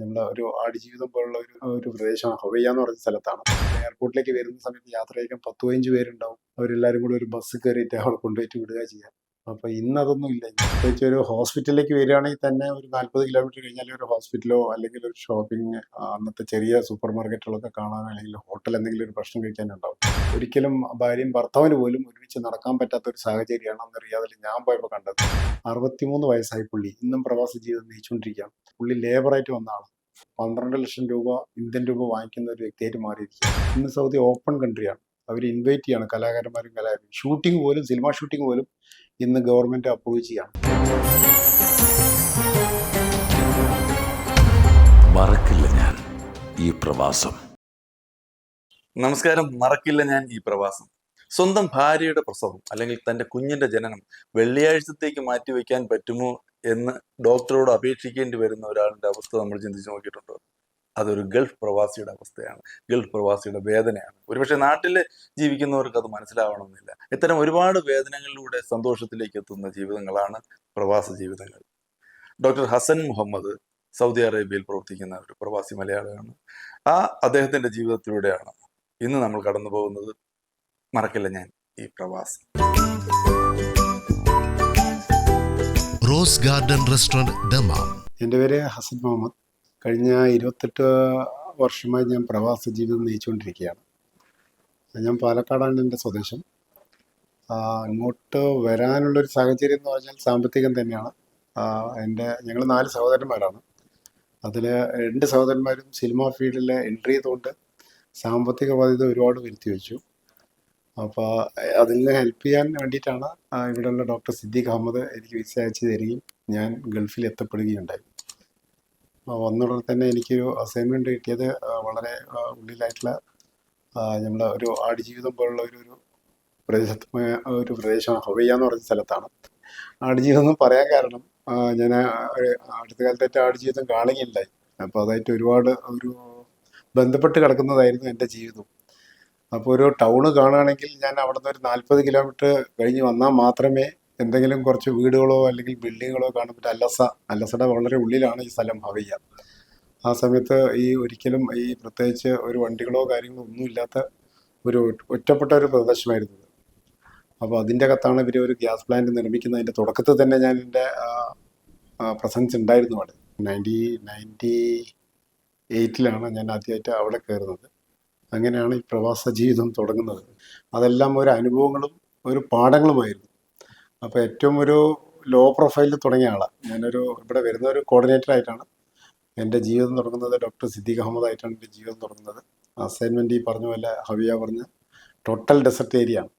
നമ്മുടെ ഒരു ആടുജീവിതം പോലുള്ള ഒരു ഒരു പ്രദേശമാണ്. ഹൊവയ്യ എന്ന് പറഞ്ഞ സ്ഥലത്താണ്. എയർപോർട്ടിലേക്ക് വരുന്ന സമയത്ത് യാത്ര ചെയ്യാൻ പത്ത് പതിനഞ്ച് പേരുണ്ടാവും. അവരെല്ലാവരും കൂടി ഒരു ബസ് കയറിയിട്ട് അവിടെ കൊണ്ടുപോയിട്ട് വിടുക ചെയ്യാം അപ്പോൾ ഇന്ന് അതൊന്നും ഇല്ല. പ്രത്യേകിച്ച് ഒരു ഹോസ്പിറ്റലിലേക്ക് വരികയാണെങ്കിൽ തന്നെ ഒരു നാൽപ്പത് കിലോമീറ്റർ കഴിഞ്ഞാൽ ഒരു ഹോസ്പിറ്റലോ അല്ലെങ്കിൽ ഒരു ഷോപ്പിംഗ് അന്നത്തെ ചെറിയ സൂപ്പർ മാർക്കറ്റുകളൊക്കെ കാണാൻ അല്ലെങ്കിൽ ഹോട്ടൽ എന്തെങ്കിലും ഒരു ഭക്ഷണം കഴിക്കാനുണ്ടാവും. ഒരിക്കലും ഭാര്യയും ഭർത്താവിന് പോലും ഒരുമിച്ച് നടക്കാൻ പറ്റാത്ത ഒരു സാഹചര്യമാണ് അന്ന് റിയാദിൽ ഞാൻ പോയപ്പോൾ കണ്ടത്. അറുപത്തിമൂന്ന് വയസ്സായി പുള്ളി. ഇന്നും പ്രവാസ ജീവിതം നയിച്ചുകൊണ്ടിരിക്കുകയാണ്. പുള്ളി ലേബറായിട്ട് വന്ന ആളാണ് പന്ത്രണ്ട് ലക്ഷം രൂപ ഇന്ത്യൻ രൂപ വാങ്ങിക്കുന്ന ഒരു വ്യക്തിയായിട്ട് മാറിയിരിക്കുക ഇന്ന് സൗദി ഓപ്പൺ കൺട്രിയാണ്. അവർ ഇൻവൈറ്റ് ചെയ്യാണ്. കലാകാരന്മാരും കലാകാരും ഷൂട്ടിംഗ് പോലും സിനിമ ഷൂട്ടിംഗ് പോലും ഇന്ന് ഗവൺമെന്റ് അപ്രൂവ് ചെയ്യാം മറക്കില്ല ഞാൻ ഈ പ്രവാസം. നമസ്കാരം മറക്കില്ല ഞാൻ ഈ പ്രവാസം. സ്വന്തം ഭാര്യയുടെ പ്രസവം അല്ലെങ്കിൽ തന്റെ കുഞ്ഞിന്റെ ജനനം വെള്ളിയാഴ്ചത്തേക്ക് മാറ്റിവെക്കാൻ പറ്റുമോ എന്ന് ഡോക്ടറോട് അപേക്ഷിക്കേണ്ടി വരുന്ന ഒരാളുടെ അവസ്ഥ നമ്മൾ ചിന്തിച്ച് നോക്കിയിട്ടുണ്ടോ? അതൊരു ഗൾഫ് പ്രവാസിയുടെ അവസ്ഥയാണ്. ഗൾഫ് പ്രവാസിയുടെ വേദനയാണ്. ഒരുപക്ഷെ നാട്ടിൽ ജീവിക്കുന്നവർക്ക് അത് മനസ്സിലാവണമെന്നില്ല. ഇത്തരം ഒരുപാട് വേദനകളിലൂടെ സന്തോഷത്തിലേക്ക് എത്തുന്ന ജീവിതങ്ങളാണ് പ്രവാസ ജീവിതങ്ങൾ. ഡോക്ടർ ഹസൻ മുഹമ്മദ് സൗദി അറേബ്യയിൽ പ്രവർത്തിക്കുന്ന ഒരു പ്രവാസി മലയാളിയാണ്. ആ അദ്ദേഹത്തിന്റെ ജീവിതത്തിലൂടെയാണ് ഇന്ന് നമ്മൾ കടന്നു പോകുന്നത്. മറക്കില്ല ഞാൻ ഈ പ്രവാസം. Rose garden restaurant Dammam. എന്റെ പേര് ഹസൻ മുഹമ്മദ്. കഴിഞ്ഞ ഇരുപത്തെട്ട് വർഷമായി ഞാൻ പ്രവാസ ജീവിതം നയിച്ചുകൊണ്ടിരിക്കുകയാണ്. ഞാൻ പാലക്കാടാണ് എന്റെ സ്വദേശം. അങ്ങോട്ട് വരാനുള്ളൊരു സാഹചര്യം എന്ന് പറഞ്ഞാൽ സാമ്പത്തികം തന്നെയാണ്. എന്റെ ഞങ്ങൾ നാല് സഹോദരന്മാരാണ്. അതിൽ രണ്ട് സഹോദരന്മാരും സിനിമ ഫീൽഡിൽ എൻട്രി ചെയ്തുകൊണ്ട് സാമ്പത്തിക ബാധ്യത ഒരുപാട് വരുത്തി വെച്ചു. അപ്പോൾ അതിൽ ഹെൽപ്പ് ചെയ്യാൻ വേണ്ടിയിട്ടാണ് ഇവിടെയുള്ള ഡോക്ടർ സിദ്ദീഖ് അഹമ്മദ് എനിക്ക് വിസ അയച്ചു തരികയും ഞാൻ ഗൾഫിൽ എത്തപ്പെടുകയുണ്ടായി. ആ, വന്നുടനെ തന്നെ എനിക്കൊരു അസൈൻമെന്റ് കിട്ടിയത് വളരെ ഉള്ളിലായിട്ടുള്ള നമ്മുടെ ഒരു ആടുജീവിതം പോലുള്ള ഒരു ഒരു ഒരു പ്രദേശമാണ് ഹൊവയ്യ എന്ന് പറഞ്ഞ സ്ഥലത്താണ്. ആടുജീവിതം എന്ന് പറയാൻ കാരണം ഞാൻ അടുത്ത കാലത്തായിട്ട് ആടുജീവിതം കാണുകയുണ്ടായി. അപ്പോൾ അതായിട്ട് ഒരുപാട് ഒരു ബന്ധപ്പെട്ട് കിടക്കുന്നതായിരുന്നു എന്റെ ജീവിതം. അപ്പോൾ ഒരു ടൗണ് കാണുകയാണെങ്കിൽ ഞാൻ അവിടെ നിന്ന് ഒരു നാൽപ്പത് കിലോമീറ്റർ കഴിഞ്ഞ് വന്നാൽ മാത്രമേ എന്തെങ്കിലും കുറച്ച് വീടുകളോ അല്ലെങ്കിൽ ബിൽഡിങ്ങുകളോ കാണുമ്പോൾ അലസ അലസയുടെ വളരെ ഉള്ളിലാണ് ഈ സ്ഥലം ഹവയ്യ. ആ സമയത്ത് ഈ ഒരിക്കലും ഈ പ്രത്യേകിച്ച് ഒരു വണ്ടികളോ കാര്യങ്ങളോ ഒന്നുമില്ലാത്ത ഒരു ഒറ്റപ്പെട്ട ഒരു പ്രദേശമായിരുന്നു അപ്പോൾ അതിന്റെ അകത്താണ് ഇവർ ഒരു ഗ്യാസ് പ്ലാന്റ് നിർമ്മിക്കുന്നതിന്റെ തുടക്കത്തിൽ തന്നെ ഞാൻ എന്റെ പ്രസൻസ് ഉണ്ടായിരുന്നു അവിടെ. നയന്റി നയന്റി എയ്റ്റിലാണ് ഞാൻ ആദ്യമായിട്ട് അവിടെ കയറുന്നത്. അങ്ങനെയാണ് ഈ പ്രവാസ ജീവിതം തുടങ്ങുന്നത്. അതെല്ലാം ഒരു അനുഭവങ്ങളും ഒരു പാഠങ്ങളുമായിരുന്നു. അപ്പോൾ ഏറ്റവും ഒരു ലോ പ്രൊഫൈലിൽ തുടങ്ങിയ ആളാണ് ഞാനൊരു ഇവിടെ വരുന്ന ഒരു കോർഡിനേറ്റർ ആയിട്ടാണ്. എന്റെ ജീവിതം തുടങ്ങുന്നത് ഡോക്ടർ സിദ്ദീഖ് അഹമ്മദ് ആയിട്ടാണ് എന്റെ ജീവിതം തുടങ്ങുന്നത്. അസൈൻമെന്റ് ഈ പറഞ്ഞ പോലെ ഹവിയ പറഞ്ഞ ടോട്ടൽ ഡെസർട്ട് ഏരിയ ആണ്.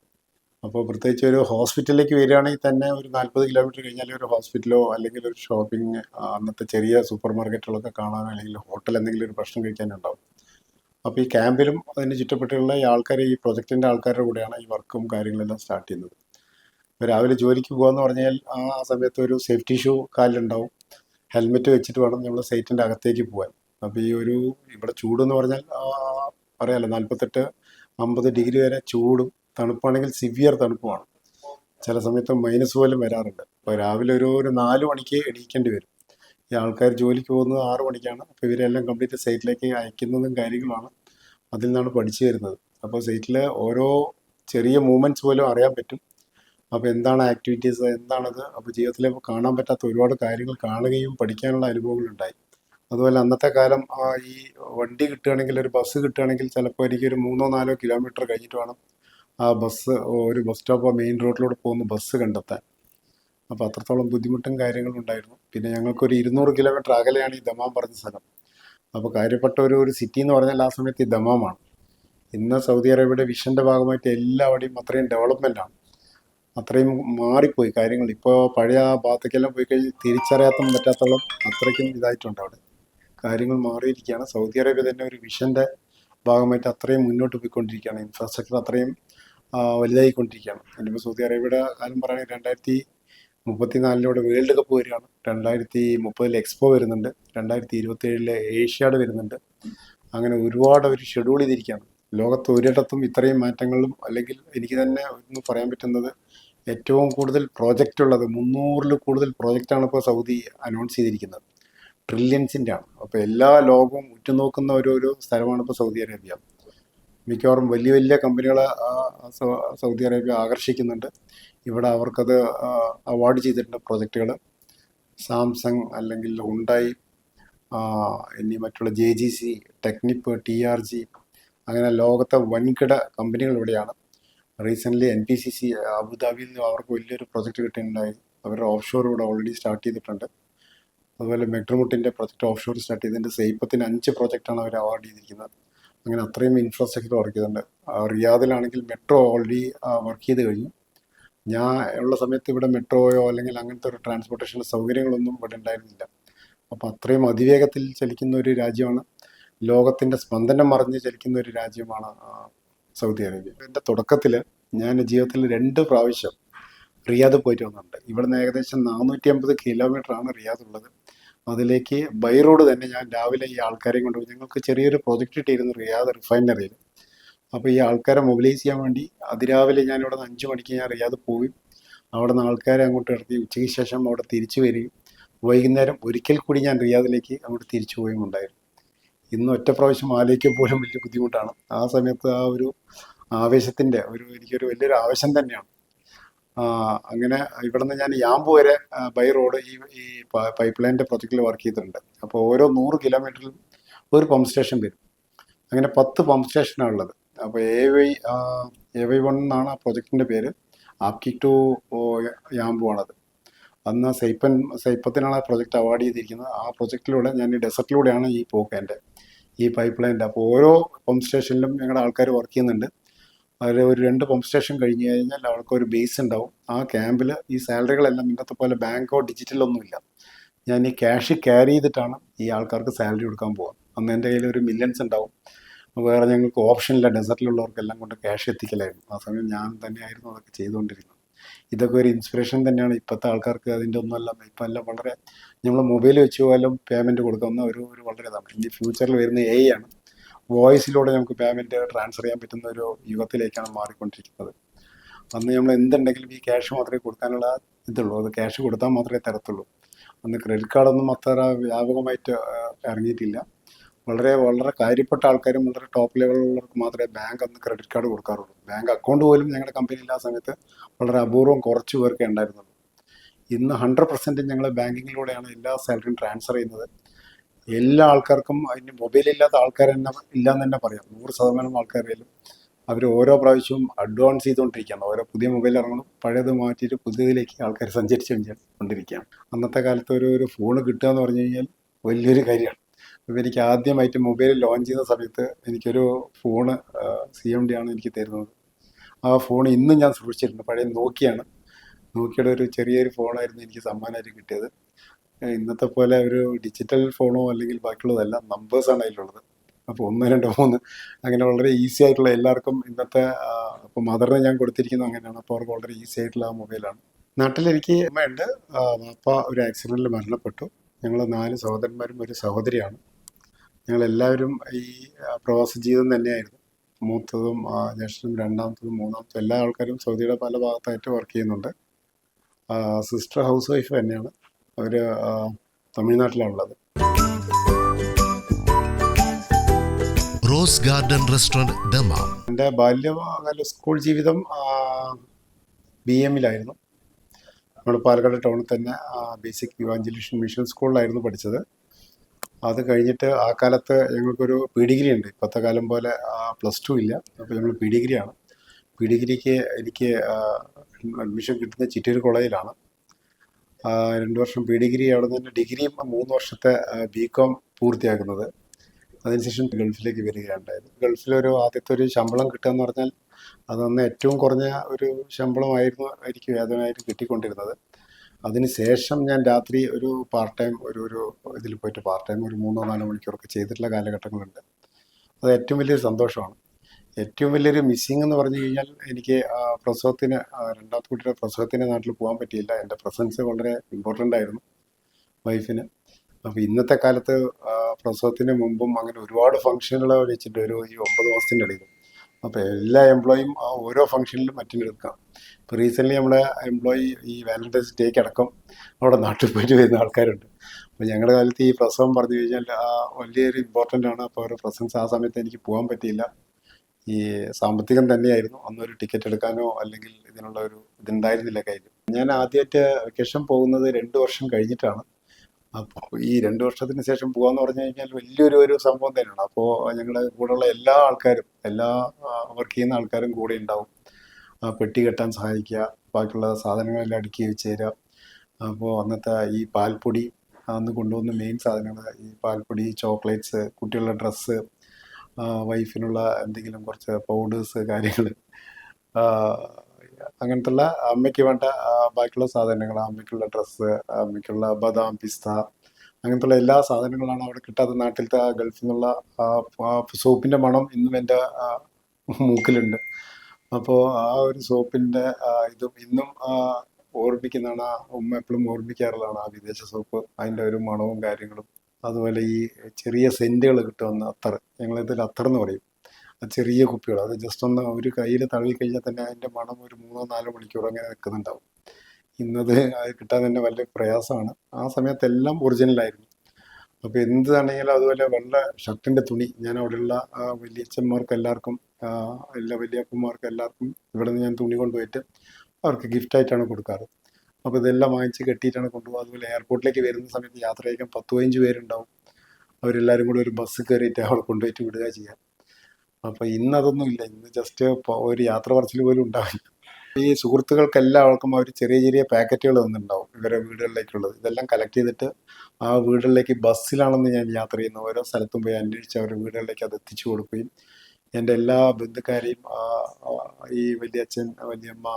അപ്പോൾ പ്രത്യേകിച്ച് ഒരു ഹോസ്പിറ്റലിലേക്ക് വരികയാണെങ്കിൽ തന്നെ ഒരു നാൽപ്പത് കിലോമീറ്റർ കഴിഞ്ഞാൽ ഒരു ഹോസ്പിറ്റലോ അല്ലെങ്കിൽ ഒരു ഷോപ്പിംഗ് അന്നത്തെ ചെറിയ സൂപ്പർ മാർക്കറ്റുകളൊക്കെ കാണാനോ അല്ലെങ്കിൽ ഹോട്ടൽ എന്തെങ്കിലും ഒരു ഭക്ഷണം കഴിക്കാനുണ്ടാവും. അപ്പോൾ ഈ ക്യാമ്പിലും അതിന് ചുറ്റപ്പെട്ടുള്ള ഈ ആൾക്കാർ ഈ പ്രൊജക്റ്റിന്റെ ആൾക്കാരുടെ കൂടെയാണ് ഈ വർക്കും കാര്യങ്ങളെല്ലാം സ്റ്റാർട്ട് ചെയ്യുന്നത്. രാവിലെ ജോലിക്ക് പോകാന്ന് പറഞ്ഞാൽ ആ സമയത്ത് ഒരു സേഫ്റ്റി ഷൂ കാലിലുണ്ടാവും. ഹെൽമെറ്റ് വെച്ചിട്ട് വേണം നമ്മൾ സൈറ്റിന്റെ അകത്തേക്ക് പോകാൻ അപ്പോൾ ഈ ഒരു ഇവിടെ ചൂടെന്ന് പറഞ്ഞാൽ പറയാമല്ലോ നാൽപ്പത്തെട്ട് അമ്പത് ഡിഗ്രി വരെ ചൂടും തണുപ്പാണെങ്കിൽ സിവിയർ തണുപ്പുമാണ്. ചില സമയത്ത് മൈനസ് പോലും വരാറുണ്ട്. അപ്പോൾ രാവിലെ ഒരു ഒരു നാല് മണിക്ക് എണീക്കേണ്ടി വരും. ഈ ആൾക്കാർ ജോലിക്ക് പോകുന്നത് ആറ് മണിക്കാണ്. അപ്പോൾ ഇവരെല്ലാം കംപ്ലീറ്റ് സൈറ്റിലേക്ക് അയക്കുന്നതും കാര്യങ്ങളാണ് അതിൽ നിന്നാണ് പഠിച്ചു വരുന്നത്. അപ്പോൾ സൈറ്റിൽ ഓരോ ചെറിയ മൂവ്മെന്റ്സ് പോലും അറിയാൻ പറ്റും. അപ്പോൾ എന്താണ് ആക്ടിവിറ്റീസ് എന്താണത്? അപ്പോൾ ജീവിതത്തിൽ കാണാൻ പറ്റാത്ത ഒരുപാട് കാര്യങ്ങൾ കാണുകയും പഠിക്കാനുള്ള അനുഭവങ്ങളുണ്ടായി അതുപോലെ അന്നത്തെ കാലം ഈ വണ്ടി കിട്ടുകയാണെങ്കിൽ ഒരു ബസ് കിട്ടുകയാണെങ്കിൽ ചിലപ്പോൾ എനിക്കൊരു മൂന്നോ നാലോ കിലോമീറ്റർ കഴിഞ്ഞിട്ട് വേണം ആ ബസ് ഒരു ബസ് സ്റ്റോപ്പ് മെയിൻ റോഡിലൂടെ പോകുന്ന ബസ് കണ്ടെത്താൻ. അപ്പോൾ അത്രത്തോളം ബുദ്ധിമുട്ടും കാര്യങ്ങളും ഉണ്ടായിരുന്നു. പിന്നെ ഞങ്ങൾക്കൊരു ഇരുന്നൂറ് കിലോമീറ്റർ അകലെയാണ് ഈ ദമാം പറഞ്ഞ സ്ഥലം. അപ്പോൾ കാര്യപ്പെട്ട ഒരു ഒരു സിറ്റി എന്ന് പറഞ്ഞാൽ ആ സമയത്ത് ഈ ദമാമാണ്. ഇന്ന് സൗദി അറേബ്യയുടെ വിഷന്റെ ഭാഗമായിട്ട് എല്ലാവിടെയും അത്രയും ഡെവലപ്മെന്റ് ആണ്. അത്രയും മാറിപ്പോയി കാര്യങ്ങൾ. ഇപ്പോൾ പഴയ ആ ഭാഗത്തേക്കെല്ലാം പോയി കഴിഞ്ഞ് തിരിച്ചറിയാത്ത പറ്റാത്തോളം അത്രയ്ക്കും ഇതായിട്ടുണ്ട് അവിടെ. കാര്യങ്ങൾ മാറിയിരിക്കുകയാണ്. സൗദി അറേബ്യ തന്നെ ഒരു വിഷന്റെ ഭാഗമായിട്ട് അത്രയും മുന്നോട്ട് പോയിക്കൊണ്ടിരിക്കുകയാണ്. ഇൻഫ്രാസ്ട്രക്ചർ അത്രയും വലുതായിക്കൊണ്ടിരിക്കുകയാണ്. ഇനിയിപ്പോൾ സൗദി അറേബ്യയുടെ കാലം പറയുകയാണെങ്കിൽ രണ്ടായിരത്തി മുപ്പത്തിനാലിലൂടെ വേൾഡ് കപ്പ് വരികയാണ്. രണ്ടായിരത്തി മുപ്പതിൽ എക്സ്പോ വരുന്നുണ്ട്. രണ്ടായിരത്തി ഇരുപത്തി ഏഴിലെ ഏഷ്യാഡ് വരുന്നുണ്ട്. അങ്ങനെ ഒരുപാട് അവർ ഷെഡ്യൂൾ ചെയ്തിരിക്കുകയാണ്. ലോകത്ത് ഒരിടത്തും ഇത്രയും മാറ്റങ്ങളും അല്ലെങ്കിൽ എനിക്ക് തന്നെ ഒന്ന് പറയാൻ പറ്റുന്നത് ഏറ്റവും കൂടുതൽ പ്രോജക്റ്റ് ഉള്ളത് മുന്നൂറിൽ കൂടുതൽ പ്രോജക്റ്റാണ് ഇപ്പോൾ സൗദി അനൗൺസ് ചെയ്തിരിക്കുന്നത്. ട്രില്യൻസിന്റെ ആണ്. അപ്പോൾ എല്ലാ ലോകവും ഉറ്റുനോക്കുന്ന ഒരു ഒരു സ്ഥലമാണ് ഇപ്പോൾ സൗദി അറേബ്യ. മിക്കവാറും വലിയ വലിയ കമ്പനികളെ സൗദി അറേബ്യ ആകർഷിക്കുന്നുണ്ട്. ഇവിടെ അവർക്കത് അവാർഡ് ചെയ്തിട്ടുണ്ട് പ്രോജക്റ്റുകൾ സാംസങ് അല്ലെങ്കിൽ ഉണ്ടായി ഇനി മറ്റുള്ള J G C Technip T R G അങ്ങനെ ലോകത്തെ വൻകിട കമ്പനികൾ ഇവിടെയാണ്. Recently N P C C അബുദാബിയിൽ നിന്ന് അവർക്ക് വലിയൊരു പ്രൊജക്റ്റ് കിട്ടിയിട്ടുണ്ടായി. അവരുടെ ഓഫ് ഷോർ ഇവിടെ ഓൾറെഡി സ്റ്റാർട്ട് ചെയ്തിട്ടുണ്ട്. അതുപോലെ മെട്രോമുട്ടിന്റെ പ്രൊജക്റ്റ് ഓഫ് ഷോർ സ്റ്റാർട്ട് ചെയ്തതിന്റെ സേപ്പത്തിന് അഞ്ച് പ്രൊജക്റ്റാണ് അവർ അവാർഡ് ചെയ്തിരിക്കുന്നത്. അങ്ങനെ അത്രയും ഇൻഫ്രാസ്ട്രക്ചർ വർക്ക് ചെയ്തിട്ടുണ്ട്. റിയാദിലാണെങ്കിൽ മെട്രോ ഓൾറെഡി വർക്ക് ചെയ്ത് കഴിഞ്ഞു. ഞാൻ ഉള്ള സമയത്ത് ഇവിടെ മെട്രോയോ അല്ലെങ്കിൽ അങ്ങനത്തെ ഒരു ട്രാൻസ്പോർട്ടേഷൻ സൗകര്യങ്ങളൊന്നും ഇവിടെ ഉണ്ടായിരുന്നില്ല. അപ്പോൾ അത്രയും അതിവേഗത്തിൽ ചലിക്കുന്ന ഒരു രാജ്യമാണ്. ലോകത്തിന്റെ സ്പന്ദനം മറിഞ്ഞ് ചലിക്കുന്ന ഒരു രാജ്യമാണ് സൗദി അറേബ്യ. എന്റെ തുടക്കത്തിൽ ഞാൻ ജീവിതത്തിൽ രണ്ട് പ്രാവശ്യം റിയാദ് പോയിട്ട് വന്നിട്ടുണ്ട്. ഇവിടുന്ന് ഏകദേശം നാനൂറ്റി അമ്പത് കിലോമീറ്ററാണ് റിയാദ് ഉള്ളത്. അതിലേക്ക് ബൈ റോഡ് തന്നെ ഞാൻ രാവിലെ ഈ ആൾക്കാരെയും കൊണ്ടുപോയി ഞങ്ങൾക്ക് ചെറിയൊരു പ്രൊജക്റ്റ് ഇട്ടിരുന്നു റിയാദ് റിഫൈനറിയിൽ. അപ്പോൾ ഈ ആൾക്കാരെ മൊബിലൈസ് ചെയ്യാൻ വേണ്ടി അതിരാവിലെ ഞാൻ ഇവിടെ നിന്ന് അഞ്ച് മണിക്ക് ഞാൻ റിയാദ് പോയി. അവിടെ നിന്ന് ആൾക്കാരെ അങ്ങോട്ട് ഇറക്കി ഉച്ചയ്ക്ക് ശേഷം അവിടെ തിരിച്ചു വരികയും വൈകുന്നേരം ഒരിക്കൽ കൂടി ഞാൻ റിയാദിലേക്ക് അങ്ങോട്ട് തിരിച്ചു പോയും ഉണ്ടായിരുന്നു. ഇന്ന് ഒറ്റ പ്രാവശ്യം ആലോചിക്കാൻ പോലും വലിയ ബുദ്ധിമുട്ടാണ്. ആ സമയത്ത് ആ ഒരു ആവേശത്തിന്റെ ഒരു എനിക്കൊരു വലിയൊരു ആവേശം തന്നെയാണ്. അങ്ങനെ ഇവിടുന്ന് ഞാൻ യാമ്പു വരെ ബൈ റോഡ് ഈ ഈ പൈപ്പ് ലൈനിന്റെ പ്രൊജക്റ്റിൽ വർക്ക് ചെയ്തിട്ടുണ്ട്. അപ്പോൾ ഓരോ നൂറ് കിലോമീറ്ററിലും ഒരു പമ്പ് സ്റ്റേഷൻ വരും. അങ്ങനെ പത്ത് പമ്പ് സ്റ്റേഷനാണ് ഉള്ളത്. അപ്പോൾ A Y A Y one എന്നാണ് ആ പ്രൊജക്റ്റിന്റെ പേര്. ആപ്കി ടു യാമ്പു ആണത്. അന്ന് സൈപ്പൻ സൈപ്പത്തിനാണ് ആ പ്രൊജക്റ്റ് അവാർഡ് ചെയ്തിരിക്കുന്നത്. ആ പ്രൊജക്റ്റിലൂടെ ഞാൻ ഈ ഡെസർട്ടിലൂടെയാണ് ഈ പോക്ക് എന്റെ ഈ പൈപ്പ് ലൈനിന്റെ അപ്പോൾ ഓരോ പമ്പ് സ്റ്റേഷനിലും ഞങ്ങളുടെ ആൾക്കാർ വർക്ക് ചെയ്യുന്നുണ്ട്. അതിൽ ഒരു രണ്ട് പമ്പ് സ്റ്റേഷൻ കഴിഞ്ഞ് കഴിഞ്ഞാൽ അവർക്ക് ഒരു ബേസ് ഉണ്ടാവും ആ ക്യാമ്പിൽ ഈ സാലറികളെല്ലാം ഇന്നത്തെ പോലെ ബാങ്കോ ഡിജിറ്റലൊന്നുമില്ല ഞാൻ ഈ ക്യാഷ് ക്യാരി ചെയ്തിട്ടാണ് ഈ ആൾക്കാർക്ക് സാലറി കൊടുക്കാൻ പോകുക അന്ന് എന്റെ കയ്യിൽ ഒരു മില്യൺസ് ഉണ്ടാവും വേറെ ഞങ്ങൾക്ക് ഓപ്ഷനില്ല ഡെസർട്ടിലുള്ളവർക്കെല്ലാം കൊണ്ട് ക്യാഷ് എത്തിക്കലായിരുന്നു. ആ സമയം ഞാൻ തന്നെയായിരുന്നു അതൊക്കെ ചെയ്തുകൊണ്ടിരുന്നത് ഇതൊക്കെ ഒരു ഇൻസ്പിറേഷൻ തന്നെയാണ് ഇപ്പോഴത്തെ ആൾക്കാർക്ക് അതിന്റെ ഒന്നുമല്ല ഇപ്പം എല്ലാം വളരെ നമ്മൾ മൊബൈൽ വെച്ച് പോയാലും പേയ്മെന്റ് കൊടുക്കുന്ന ഒരു ഒരു വളരെ ഇതാണ്. ഇനി ഫ്യൂച്ചറിൽ വരുന്ന എ ആണ്. വോയിസിലൂടെ നമുക്ക് പേയ്മെന്റ് ട്രാൻസ്ഫർ ചെയ്യാൻ പറ്റുന്ന ഒരു യുഗത്തിലേക്കാണ് മാറിക്കൊണ്ടിരിക്കുന്നത്. അന്ന് നമ്മൾ എന്തുണ്ടെങ്കിലും ഈ ക്യാഷ് മാത്രമേ കൊടുക്കാനുള്ള ഇതുള്ളൂ. അത് ക്യാഷ് കൊടുത്താൽ മാത്രമേ തരത്തുള്ളൂ. അന്ന് ക്രെഡിറ്റ് കാർഡൊന്നും അത്ര വ്യാപകമായിട്ട് ഇറങ്ങിയിട്ടില്ല. വളരെ വളരെ കാര്യപ്പെട്ട ആൾക്കാരും വളരെ ടോപ്പ് ലെവലുള്ളവർക്ക് മാത്രമേ ബാങ്ക് അന്ന് ക്രെഡിറ്റ് കാർഡ് കൊടുക്കാറുള്ളൂ. ബാങ്ക് അക്കൗണ്ട് പോലും ഞങ്ങളുടെ കമ്പനി ഇല്ലാത്ത സമയത്ത് വളരെ അപൂർവം കുറച്ച് പേർക്കേ ഉണ്ടായിരുന്നുള്ളൂ. ഇന്ന് ഹൺഡ്രഡ് പെർസെന്റ് ഞങ്ങൾ ബാങ്കിങ്ങിലൂടെയാണ് എല്ലാ സാലറിയും ട്രാൻസ്ഫർ ചെയ്യുന്നത്. എല്ലാ ആൾക്കാർക്കും അതിന് മൊബൈൽ ഇല്ലാത്ത ആൾക്കാർ തന്നെ ഇല്ലാന്ന് തന്നെ പറയാം. നൂറ് ശതമാനം ആൾക്കാരിലും അവർ ഓരോ പ്രാവശ്യവും അഡ്വാൻസ് ചെയ്തുകൊണ്ടിരിക്കുകയാണ്. ഓരോ പുതിയ മൊബൈൽ ഇറങ്ങണം പഴയത് മാറ്റിയിട്ട് പുതിയതിലേക്ക് ആൾക്കാർ സഞ്ചരിച്ച് കൊണ്ടിരിക്കുകയാണ് അന്നത്തെ കാലത്ത് ഒരു ഒരു ഫോൺ കിട്ടുക എന്ന് പറഞ്ഞു കഴിഞ്ഞാൽ വലിയൊരു കാര്യമാണ്. അപ്പോൾ എനിക്ക് ആദ്യമായിട്ട് മൊബൈൽ ലോഞ്ച് ചെയ്യുന്ന സമയത്ത് എനിക്കൊരു ഫോണ് സി എം ഡി ആണ് എനിക്ക് തരുന്നത്. ആ ഫോൺ ഇന്നും ഞാൻ സൂക്ഷിച്ചിട്ടുണ്ട്. പഴയ നോക്കിയാണ്. നോക്കിയുടെ ഒരു ചെറിയൊരു ഫോണായിരുന്നു എനിക്ക് സമ്മാനമായിട്ട് കിട്ടിയത്. ഇന്നത്തെ പോലെ ഒരു ഡിജിറ്റൽ ഫോണോ അല്ലെങ്കിൽ ബാക്കിയുള്ളതല്ല നമ്പേഴ്സാണ് അതിലുള്ളത്. അപ്പോൾ ഒന്ന് രണ്ട് മൂന്ന് അങ്ങനെ വളരെ ഈസി ആയിട്ടുള്ള എല്ലാവർക്കും ഇന്നത്തെ അപ്പോൾ മദറിനെ ഞാൻ കൊടുത്തിരിക്കുന്നത് അങ്ങനെയാണ്. അപ്പോൾ അവർക്ക് വളരെ ഈസി ആയിട്ടുള്ള മൊബൈലാണ് നാട്ടിലെനിക്ക് അമ്മയുണ്ട്. അപ്പ ഒരു ആക്സിഡന്റിൽ മരണപ്പെട്ടു. ഞങ്ങൾ നാല് സഹോദരന്മാരും ഒരു സഹോദരിയാണ്. ഞങ്ങളെല്ലാവരും ഈ പ്രവാസ ജീവിതം തന്നെയായിരുന്നു. മൂത്തതും ജ്യേഷ്ഠനും രണ്ടാമത്തതും മൂന്നാമത്തതും എല്ലാ ആൾക്കാരും സൗദിയുടെ പല ഭാഗത്തായിട്ട് വർക്ക് ചെയ്യുന്നുണ്ട്. സിസ്റ്റർ ഹൗസ് വൈഫ് തന്നെയാണ്. അവർ തമിഴ്നാട്ടിലാണുള്ളത്. Rose garden restaurant Dammam. എന്റെ ബാല്യകാല സ്കൂൾ ജീവിതം ബി എമ്മിലായിരുന്നു. നമ്മൾ പാലക്കാട് ടൗണിൽ തന്നെ ബേസിക് ഇവാഞ്ചലേഷൻ മിഷൻ സ്കൂളിലായിരുന്നു പഠിച്ചത്. അത് കഴിഞ്ഞിട്ട് ആ കാലത്ത് ഞങ്ങൾക്കൊരു പി ഡിഗ്രി ഉണ്ട്. ഇപ്പോഴത്തെ കാലം പോലെ പ്ലസ് ടു ഇല്ല. അപ്പോൾ ഞങ്ങൾ പി ഡിഗ്രിയാണ്. പി ഡിഗ്രിക്ക് എനിക്ക് അഡ്മിഷൻ കിട്ടുന്ന ചിറ്റൂർ കോളേജിലാണ്. രണ്ട് വർഷം പി ഡിഗ്രി അവിടെ നിന്ന് ഡിഗ്രിയും മൂന്ന് വർഷത്തെ ബി കോം പൂർത്തിയാക്കുന്നത്. അതിനുശേഷം ഗൾഫിലേക്ക് വരികയുണ്ടായത് ഗൾഫിലൊരു ആദ്യത്തെ ഒരു ശമ്പളം കിട്ടുക എന്ന് പറഞ്ഞാൽ അതന്ന് ഏറ്റവും കുറഞ്ഞ ഒരു ശമ്പളമായിരുന്നു എനിക്ക് വേതനമായിട്ട് കിട്ടിക്കൊണ്ടിരുന്നത്. അതിനുശേഷം ഞാൻ രാത്രി ഒരു പാർട്ട് ടൈം ഒരു ഒരു ഇതിൽ പോയിട്ട് പാർട്ട് ടൈം ഒരു മൂന്നോ നാലോ മണിക്കൂറൊക്കെ ചെയ്തിട്ടുള്ള കാലഘട്ടങ്ങളുണ്ട്. അത് ഏറ്റവും വലിയൊരു സന്തോഷമാണ്. ഏറ്റവും വലിയൊരു മിസ്സിങ് എന്ന് പറഞ്ഞു കഴിഞ്ഞാൽ എനിക്ക് പ്രസവത്തിന് രണ്ടാമത്തെ കുട്ടിയുടെ പ്രസവത്തിന് നാട്ടിൽ പോകാൻ പറ്റിയില്ല. എന്റെ പ്രസൻസ് വളരെ ഇമ്പോർട്ടന്റ് ആയിരുന്നു വൈഫിന്. അപ്പോൾ ഇന്നത്തെ കാലത്ത് പ്രസവത്തിന് മുമ്പും അങ്ങനെ ഒരുപാട് ഫംഗ്ഷനുകൾ വെച്ചിട്ട് ഒരു ഈ ഒമ്പത് മാസത്തിന്റെ ഇടയിൽ അപ്പോൾ എല്ലാ എംപ്ലോയിയും ഓരോ ഫംഗ്ഷനിലും അറ്റൻഡ് എടുക്കാം ഇപ്പോൾ റീസെന്റ്ലി നമ്മുടെ എംപ്ലോയി ഈ വാലന്റൈൻസ് ഡേക്ക് അടക്കം അവിടെ നാട്ടിൽ പോയിട്ട് വരുന്ന ആൾക്കാരുണ്ട്. അപ്പോൾ ഞങ്ങളുടെ കാലത്ത് ഈ പ്രസവം പറഞ്ഞു കഴിഞ്ഞാൽ വലിയൊരു ഇമ്പോർട്ടന്റ് ആണ്. അപ്പോൾ ഒരു പ്രസൻസ് ആ സമയത്ത് എനിക്ക് പോകാൻ പറ്റിയില്ല. ഈ സാമ്പത്തികം തന്നെയായിരുന്നു. അന്നൊരു ടിക്കറ്റ് എടുക്കാനോ അല്ലെങ്കിൽ ഇതിനുള്ള ഒരു ഇതുണ്ടായിരുന്നില്ല കയ്യിൽ ഞാൻ ആദ്യമായിട്ട് വെക്കേഷൻ പോകുന്നത് രണ്ട് വർഷം കഴിഞ്ഞിട്ടാണ്. അപ്പോൾ ഈ രണ്ട് വർഷത്തിന് ശേഷം പോകാന്ന് പറഞ്ഞു കഴിഞ്ഞാൽ വലിയൊരു ഒരു സംഭവം തന്നെയാണ്. അപ്പോൾ ഞങ്ങളുടെ കൂടെയുള്ള എല്ലാ ആൾക്കാരും എല്ലാ വർക്ക് ചെയ്യുന്ന ആൾക്കാരും കൂടെ ഉണ്ടാവും. പെട്ടി കെട്ടാൻ സഹായിക്കുക ബാക്കിയുള്ള സാധനങ്ങളെല്ലാം അടുക്കി വെച്ച് തരിക. അപ്പോൾ അന്നത്തെ ഈ പാൽപ്പൊടി അന്ന് കൊണ്ടുവന്ന മെയിൻ സാധനങ്ങൾ ഈ പാൽപ്പൊടി ചോക്ലേറ്റ്സ് കുട്ടികളുടെ ഡ്രസ്സ് വൈഫിനുള്ള എന്തെങ്കിലും കുറച്ച് പൗഡേഴ്സ് കാര്യങ്ങൾ അങ്ങനത്തുള്ള അമ്മയ്ക്ക് വേണ്ട ബാക്കിയുള്ള സാധനങ്ങൾ അമ്മയ്ക്കുള്ള ഡ്രസ്സ് അമ്മയ്ക്കുള്ള ബദാം പിസ്ത അങ്ങനത്തുള്ള എല്ലാ സാധനങ്ങളാണ് അവിടെ കിട്ടാത്ത നാട്ടിലത്തെ ഗൾഫിൽ നിന്നുള്ള സോപ്പിന്റെ മണം ഇന്നും എന്റെ മൂക്കിലുണ്ട്. അപ്പോൾ ആ ഒരു സോപ്പിന്റെ ഇതും ഇന്നും ഓർമ്മിക്കുന്നതാണ് ആ ഉമ്മ എപ്പോഴും ഓർമ്മിക്കാറുള്ളതാണ് ആ വിദേശ സോപ്പ്. അതിന്റെ ഒരു മണവും കാര്യങ്ങളും. അതുപോലെ ഈ ചെറിയ സെന്റുകൾ കിട്ടുമെന്ന് അത്തർ ഞങ്ങളിതിൽ അത്തർ എന്ന് പറയും. ചെറിയ കുപ്പികൾ അത് ജസ്റ്റ് ഒന്ന് ഒരു കയ്യിൽ തള്ളി കഴിഞ്ഞാൽ തന്നെ അതിന്റെ മണം ഒരു മൂന്നോ നാലോ മണിക്കൂർ അങ്ങനെ നിൽക്കുന്നുണ്ടാവും. ഇന്നത് അത് കിട്ടാൻ തന്നെ വലിയ പ്രയാസമാണ്. ആ സമയത്തെല്ലാം ഒറിജിനലായിരുന്നു അപ്പോൾ എന്താണെങ്കിലും അതുപോലെ വെള്ള ഷർട്ടിന്റെ തുണി ഞാൻ അവിടെയുള്ള വലിയ വലിയച്ഛന്മാർക്ക് എല്ലാവർക്കും എല്ലാ വലിയപ്പന്മാർക്ക് എല്ലാവർക്കും ഇവിടെ നിന്ന് ഞാൻ തുണി കൊണ്ടുപോയിട്ട് അവർക്ക് ഗിഫ്റ്റായിട്ടാണ് കൊടുക്കാറ്. അപ്പോൾ ഇതെല്ലാം വാങ്ങിച്ച് കെട്ടിയിട്ടാണ് കൊണ്ടുപോകുക. അതുപോലെ എയർപോർട്ടിലേക്ക് വരുന്ന സമയത്ത് യാത്ര കഴിക്കാൻ പത്ത് പതിനഞ്ച് പേരുണ്ടാവും. അവരെല്ലാവരും കൂടി ഒരു ബസ് കയറിയിട്ട് അവിടെ കൊണ്ടുപോയിട്ട് വിടുക ചെയ്യാം അപ്പോൾ ഇന്ന് അതൊന്നും ഇല്ല. ഇന്ന് ജസ്റ്റ് ഒരു യാത്ര പറച്ചിൽ പോലും ഉണ്ടാവില്ല. ഈ സുഹൃത്തുക്കൾക്ക് എല്ലാവർക്കും അവർ ചെറിയ ചെറിയ പാക്കറ്റുകൾ തന്നിട്ടുണ്ടാവും. ഇവരെ വീടുകളിലേക്കുള്ളത്. ഇതെല്ലാം കളക്ട് ചെയ്തിട്ട് ആ വീടുകളിലേക്ക് ബസ്സിലാണെന്ന് ഞാൻ യാത്ര ചെയ്യുന്ന ഓരോ സ്ഥലത്തും പോയി അന്വേഷിച്ച് അവരുടെ വീടുകളിലേക്ക് അത് എത്തിച്ചു കൊടുക്കുകയും എന്റെ എല്ലാ ബന്ധുക്കാരെയും ആ, വലിയ അച്ഛൻ വലിയമ്മ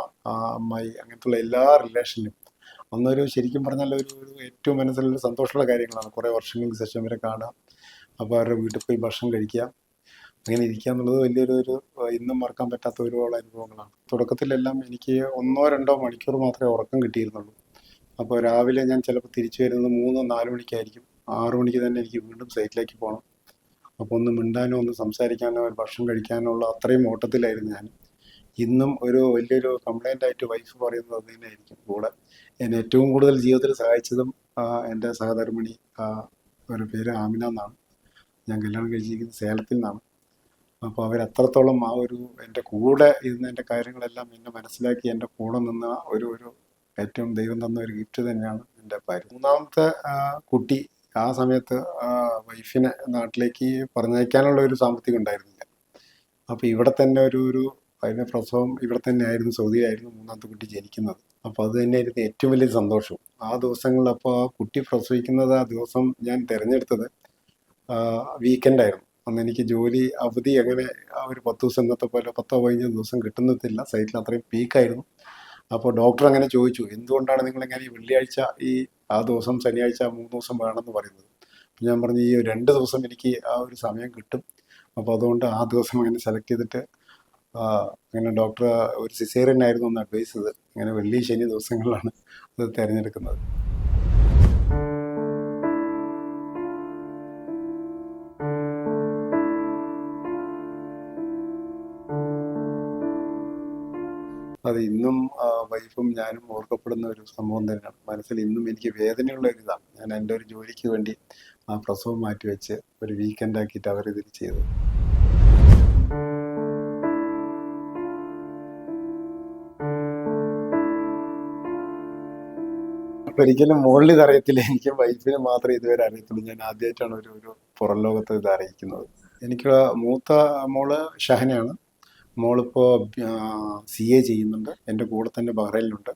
അമ്മായി അങ്ങനത്തുള്ള എല്ലാ റിലേഷനിലും അന്നൊരു ശരിക്കും പറഞ്ഞാൽ ഒരു ഒരു ഏറ്റവും മനസ്സിലൊരു സന്തോഷമുള്ള കാര്യങ്ങളാണ്. കുറേ വർഷങ്ങൾക്ക് ശേഷം വരെ കാണുക. അപ്പോൾ അവരുടെ വീട്ടിൽ പോയി ഭക്ഷണം കഴിക്കുക. അങ്ങനെ ഇരിക്കുക എന്നുള്ളത് വലിയൊരു ഒരു ഇന്നും മറക്കാൻ പറ്റാത്ത ഒരുപാട് അനുഭവങ്ങളാണ്. തുടക്കത്തിലെല്ലാം എനിക്ക് ഒന്നോ രണ്ടോ മണിക്കൂർ മാത്രമേ ഉറക്കം കിട്ടിയിരുന്നുള്ളൂ. അപ്പോൾ രാവിലെ ഞാൻ ചിലപ്പോൾ തിരിച്ചു വരുന്നത് മൂന്നോ നാല് മണിക്കായിരിക്കും. ആറു മണിക്ക് തന്നെ എനിക്ക് വീണ്ടും സൈറ്റിലേക്ക് പോകണം. അപ്പോൾ ഒന്ന് മിണ്ടാനോ ഒന്ന് സംസാരിക്കാനോ ഒരു ഭക്ഷണം കഴിക്കാനോ ഉള്ള അത്രയും ഓട്ടത്തിലായിരുന്നു ഞാൻ. ഇന്നും ഒരു വലിയൊരു കംപ്ലൈന്റ് ആയിട്ട് വൈഫ് പറയുന്നത് അത് തന്നെയായിരിക്കും. കൂടെ എന്നെ ഏറ്റവും കൂടുതൽ ജീവിതത്തിൽ സഹായിച്ചതും എന്റെ സഹധർമ്മിണി ഒരു പേര് ആമിന എന്നാണ്. ഞാൻ കല്യാണം കഴിച്ചിരിക്കുന്നത് സേലത്തിൽ നിന്നാണ്. അപ്പോൾ അവർ അത്രത്തോളം ആ ഒരു എന്റെ കൂടെ ഇരുന്ന് എന്റെ കാര്യങ്ങളെല്ലാം എന്നെ മനസ്സിലാക്കി എന്റെ കൂടെ നിന്ന ഒരു ഒരു ഏറ്റവും ദൈവം തന്ന ഒരു ഗിഫ്റ്റ് തന്നെയാണ് എന്റെ ഭാര്യ. മൂന്നാമത്തെ കുട്ടി ആ സമയത്ത് വൈഫിനെ നാട്ടിലേക്ക് പറഞ്ഞയക്കാനുള്ള ഒരു സാമ്പത്തികം ഉണ്ടായിരുന്നില്ല. അപ്പോൾ ഇവിടെ തന്നെ ഒരു ഒരു അതിന്റെ പ്രസവം ഇവിടെ തന്നെ ആയിരുന്നു സൗദിയിലായിരുന്നു മൂന്നാമത്തെ കുട്ടി ജനിക്കുന്നത്. അപ്പോൾ അത് തന്നെയായിരുന്നു ഏറ്റവും വലിയ സന്തോഷം ആ ദിവസങ്ങളിൽ അപ്പോൾ ആ കുട്ടി പ്രസവിക്കുന്നത് ആ ദിവസം ഞാൻ തിരഞ്ഞെടുത്തത് വീക്കെൻഡ് ആയിരുന്നു. അന്ന് എനിക്ക് ജോലി അവധി അങ്ങനെ ഒരു പത്ത് ദിവസം ഇന്നത്തെ പോലെ പത്തോ പതിനഞ്ചോ ദിവസം കിട്ടുന്നതില്ല. സൈറ്റിൽ അത്രയും പീക്കായിരുന്നു അപ്പോൾ ഡോക്ടർ അങ്ങനെ ചോദിച്ചു എന്തുകൊണ്ടാണ് നിങ്ങളിങ്ങനെ ഈ വെള്ളിയാഴ്ച ഈ ആ ദിവസം ശനിയാഴ്ച മൂന്ന് ദിവസം വേണമെന്ന് പറയുന്നത്? അപ്പം ഞാൻ പറഞ്ഞു ഈ രണ്ട് ദിവസം എനിക്ക് ആ ഒരു സമയം കിട്ടും. അപ്പോൾ അതുകൊണ്ട് ആ ദിവസം അങ്ങനെ സെലക്ട് ചെയ്തിട്ട് അങ്ങനെ ഡോക്ടർ ഒരു സിസേറിയൻ ആയിരുന്നു ഒന്ന് അഡ്വൈസ് ചെയ്ത് അങ്ങനെ വെള്ളി ശനി ദിവസങ്ങളിലാണ് അത് തിരഞ്ഞെടുക്കുന്നത്. അത് ഇന്നും വൈഫും ഞാനും ഓർക്കപ്പെടുന്ന ഒരു സംഭവം തന്നെയാണ്. മനസ്സിൽ ഇന്നും എനിക്ക് വേദനയുള്ള ഒരു ഇതാണ്. ഞാൻ എന്റെ ഒരു ജോലിക്ക് വേണ്ടി ആ പ്രസവം മാറ്റിവെച്ച് ഒരു വീക്കെൻഡ് ആക്കിയിട്ട് അവരിതിൽ ചെയ്തത്. ഒരിക്കലും മുകളിൽ ഇത് അറിയത്തില്ല. എനിക്ക് വൈഫിന് മാത്രമേ ഇതുവരെ അറിയത്തുള്ളൂ. ഞാൻ ആദ്യമായിട്ടാണ് ഒരു ഒരു പുറം ലോകത്ത് ഇത് അറിയിക്കുന്നത്. എനിക്ക് മൂത്ത മോൾ ഷഹനയാണ്. മോളിപ്പോൾ സി എ ചെയ്യുന്നുണ്ട്. എന്റെ കൂടെ തന്നെ ബഹ്റൈനിലുണ്ട്.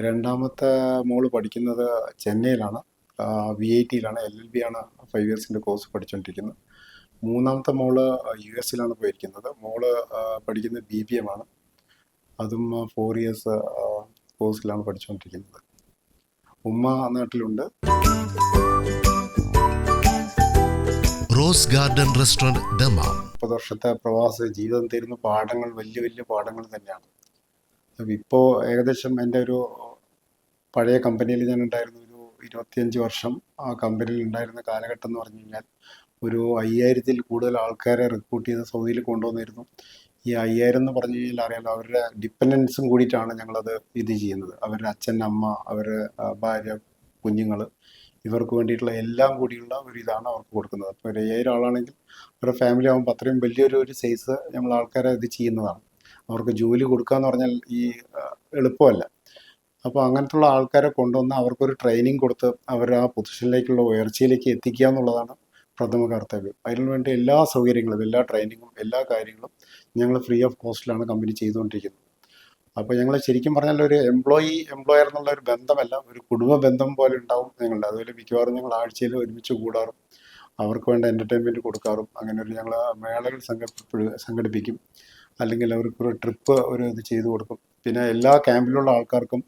രണ്ടാമത്തെ മോൾ പഠിക്കുന്നത് ചെന്നൈയിലാണ്. വി ഐ ടിയിലാണ് എൽ എൽ ബി ആണ് ഫൈവ് ഇയേഴ്സിന്റെ കോഴ്സ് പഠിച്ചുകൊണ്ടിരിക്കുന്നത് മൂന്നാമത്തെ മോൾ യു എസിലാണ് പോയിരിക്കുന്നത്. മോൾ പഠിക്കുന്നത് ബി ബി എം ആണ് അതും ഫോർ ഇയേഴ്സ് കോഴ്സിലാണ് പഠിച്ചുകൊണ്ടിരിക്കുന്നത് ഉമ്മ നാട്ടിലുണ്ട്. Rose garden restaurant Dammam. മുപ്പത് വർഷത്തെ പ്രവാസ ജീവിതം തരുന്ന പാഠങ്ങൾ വലിയ വലിയ പാഠങ്ങൾ തന്നെയാണ്. ഇപ്പോൾ ഏകദേശം എന്റെ ഒരു പഴയ കമ്പനിയിൽ ഞാൻ ഉണ്ടായിരുന്ന ഒരു ഇരുപത്തിയഞ്ച് വർഷം ആ കമ്പനിയിൽ ഉണ്ടായിരുന്ന കാലഘട്ടം എന്ന് പറഞ്ഞു കഴിഞ്ഞാൽ ഒരു അയ്യായിരത്തിൽ കൂടുതൽ ആൾക്കാരെ റിക്രൂട്ട് ചെയ്ത് സൗദിയിൽ കൊണ്ടുവന്നിരുന്നു. ഈ അയ്യായിരം എന്ന് പറഞ്ഞു കഴിഞ്ഞാൽ അറിയാലോ അവരുടെ ഡിപ്പെൻഡൻസും കൂടിയിട്ടാണ് ഞങ്ങളത് ഇത് ചെയ്യുന്നത്. അവരുടെ അച്ഛൻ അമ്മ അവരുടെ ഭാര്യ കുഞ്ഞുങ്ങൾ ഇവർക്ക് വേണ്ടിയിട്ടുള്ള എല്ലാം കൂടിയുള്ള ഒരു ഇതാണ് അവർക്ക് കൊടുക്കുന്നത്. അപ്പോൾ ഒരു ഏഴ് ആളാണെങ്കിൽ ഒരു ഫാമിലി ആകുമ്പോൾ അത്രയും വലിയൊരു ഒരു സൈസ് നമ്മൾ ആൾക്കാരെ ഇത് ചെയ്യുന്നതാണ്. അവർക്ക് ജോലി കൊടുക്കുക എന്ന് പറഞ്ഞാൽ ഈ എളുപ്പമല്ല. അപ്പോൾ അങ്ങനത്തുള്ള ആൾക്കാരെ കൊണ്ടുവന്ന് അവർക്കൊരു ട്രെയിനിങ് കൊടുത്ത് അവർ ആ പൊസിഷനിലേക്കുള്ള ഉയർച്ചയിലേക്ക് എത്തിക്കുക എന്നുള്ളതാണ് പ്രഥമ കർത്തവ്യം. അതിനു വേണ്ടി എല്ലാ സൗകര്യങ്ങളും എല്ലാ ട്രെയിനിങ്ങും എല്ലാ കാര്യങ്ങളും ഞങ്ങൾ ഫ്രീ ഓഫ് കോസ്റ്റിലാണ് കമ്പനി ചെയ്തുകൊണ്ടിരിക്കുന്നത്. അപ്പോൾ ഞങ്ങൾ ശരിക്കും പറഞ്ഞാൽ ഒരു എംപ്ലോയി എംപ്ലോയർ എന്നുള്ള ഒരു ബന്ധമല്ല. ഒരു കുടുംബ ബന്ധം പോലെ ഉണ്ടാവും ഞങ്ങളുടെ അതുപോലെ മിക്കവാറും ഞങ്ങൾ ആഴ്ചയിൽ ഒരുമിച്ച് കൂടാറും. അവർക്ക് വേണ്ട എന്റർടൈൻമെന്റ് കൊടുക്കാറും. അങ്ങനെ ഒരു ഞങ്ങൾ മേളകൾ സംഘടിപ്പി സംഘടിപ്പിക്കും. അല്ലെങ്കിൽ അവർക്ക് ഒരു ട്രിപ്പ് ഒരു ഇത് ചെയ്തു കൊടുക്കും. പിന്നെ എല്ലാ ക്യാമ്പിലുള്ള ആൾക്കാർക്കും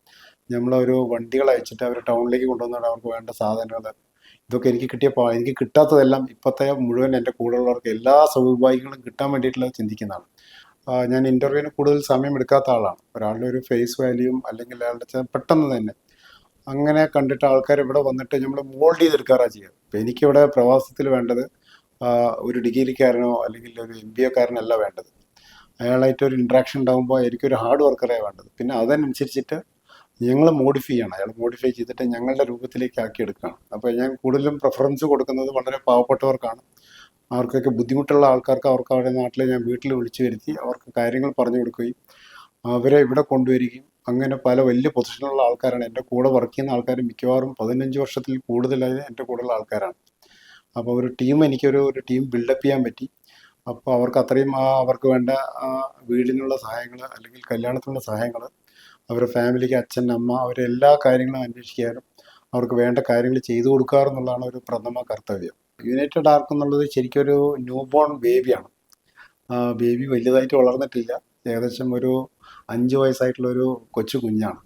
നമ്മളൊരു വണ്ടികൾ അയച്ചിട്ട് അവർ ടൗണിലേക്ക് കൊണ്ടുവന്നിട്ട് അവർക്ക് വേണ്ട സാധനങ്ങൾ ഇതൊക്കെ എനിക്ക് കിട്ടിയപ്പോൾ എനിക്ക് കിട്ടാത്തതെല്ലാം ഇപ്പോഴത്തെ മുഴുവൻ എന്റെ കൂടെയുള്ളവർക്ക് എല്ലാ സൗഭാഗ്യങ്ങളും കിട്ടാൻ വേണ്ടിയിട്ടുള്ള ചിന്തിക്കുന്നതാണ്. ഞാൻ ഇന്റർവ്യൂവിന് കൂടുതൽ സമയം എടുക്കാത്ത ആളാണ്. ഒരാളുടെ ഒരു ഫേസ് വാല്യൂം അല്ലെങ്കിൽ അയാളുടെ പെട്ടെന്ന് തന്നെ അങ്ങനെ കണ്ടിട്ട് ആൾക്കാർ ഇവിടെ വന്നിട്ട് നമ്മൾ മോൾഡ് ചെയ്തെടുക്കാറാണ് ചെയ്യുക അപ്പം എനിക്കിവിടെ പ്രവാസത്തിൽ വേണ്ടത് ഒരു ഡിഗ്രിക്കാരനോ അല്ലെങ്കിൽ ഒരു എം ബി എക്കാരനല്ല വേണ്ടത്. അയാളായിട്ട് ഒരു ഇൻട്രാക്ഷൻ ഉണ്ടാകുമ്പോൾ എനിക്കൊരു ഹാർഡ് വർക്കറേ വേണ്ടത്. പിന്നെ അതനുസരിച്ചിട്ട് ഞങ്ങൾ മോഡിഫൈ ചെയ്യണം. അയാൾ മോഡിഫൈ ചെയ്തിട്ട് ഞങ്ങളുടെ രൂപത്തിലേക്ക് ആക്കി എടുക്കുകയാണ് അപ്പോൾ ഞാൻ കൂടുതലും പ്രിഫറൻസ് കൊടുക്കുന്നത് വളരെ പാവപ്പെട്ടവർക്കാണ്. അവർക്കൊക്കെ ബുദ്ധിമുട്ടുള്ള ആൾക്കാർക്ക് അവർക്ക് അവരുടെ നാട്ടിൽ ഞാൻ വീട്ടിൽ വിളിച്ചു വരുത്തി അവർക്ക് കാര്യങ്ങൾ പറഞ്ഞു കൊടുക്കുകയും അവരെ ഇവിടെ കൊണ്ടുവരികയും അങ്ങനെ പല വലിയ പൊസിഷനിലുള്ള ആൾക്കാരാണ്. എന്റെ കൂടെ വർക്ക് ചെയ്യുന്ന ആൾക്കാർ മിക്കവാറും പതിനഞ്ച് വർഷത്തിൽ കൂടുതലായി എന്റെ കൂടെയുള്ള ആൾക്കാരാണ്. അപ്പോൾ ഒരു ടീം എനിക്കൊരു ഒരു ടീം ബിൽഡപ്പ് ചെയ്യാൻ പറ്റി. അപ്പോൾ അവർക്ക് അത്രയും അവർക്ക് വേണ്ട വീടിനുള്ള സഹായങ്ങൾ അല്ലെങ്കിൽ കല്യാണത്തിനുള്ള സഹായങ്ങൾ അവരുടെ ഫാമിലിക്ക് അച്ഛൻ അമ്മ അവരെല്ലാ കാര്യങ്ങളും അന്വേഷിക്കാനും അവർക്ക് വേണ്ട കാര്യങ്ങൾ ചെയ്തു കൊടുക്കാറെന്നുള്ളതാണ് ഒരു പ്രഥമ കർത്തവ്യം. യുണൈറ്റഡ് ആർക്ക് എന്നുള്ളത് ശരിക്കും ഒരു ന്യൂ ബോൺ ബേബിയാണ് ബേബി വലുതായിട്ട് വളർന്നിട്ടില്ല. ഏകദേശം ഒരു അഞ്ച് വയസ്സായിട്ടുള്ള ഒരു കൊച്ചു കുഞ്ഞാണ്.